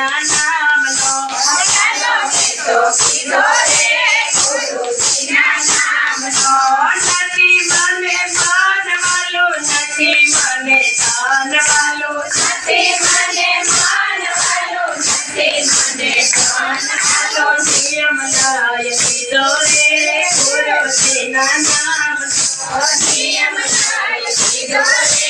तेरा नाम लो तो सीधो रे गुरु तेरा नाम लो नदी मन में मान वालो नदी मन में दान वालो नदी मन में मान वालो नदी मन में दान वालो नियम लाय सीधो रे गुरु तेरा नाम लो नियम लाय सीधो रे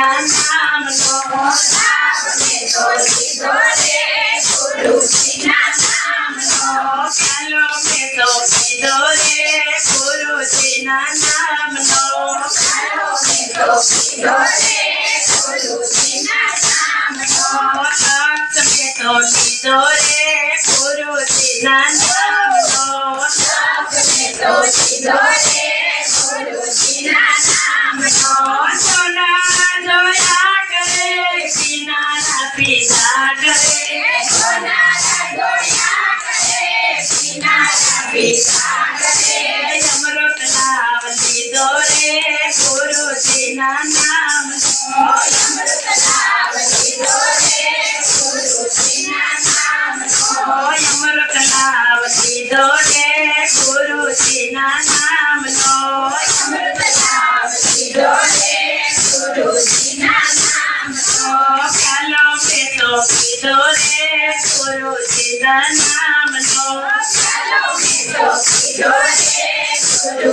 નામ નો લાભ ને તો સીધો રે ગુરુજીના નામ નો ચાલો મે તો સીધો રે ગુરુજીના નામ નો ચાલો મે તો સીધો રે ગુરુજીના નામ નો ભક્ત મે તો સીધો રે ગુરુજીના નામ નો ભક્ત મે તો સીધો મારો તેરા નામનો ચાલો મિત્રો કિડો રે ગુરુ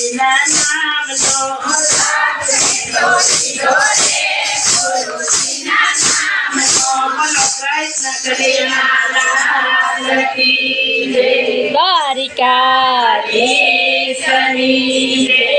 હરિના નામ લો ગુરુજીના નામ લો બોલો કૃષ્ણ કલ્યાણ દ્વારિકા સની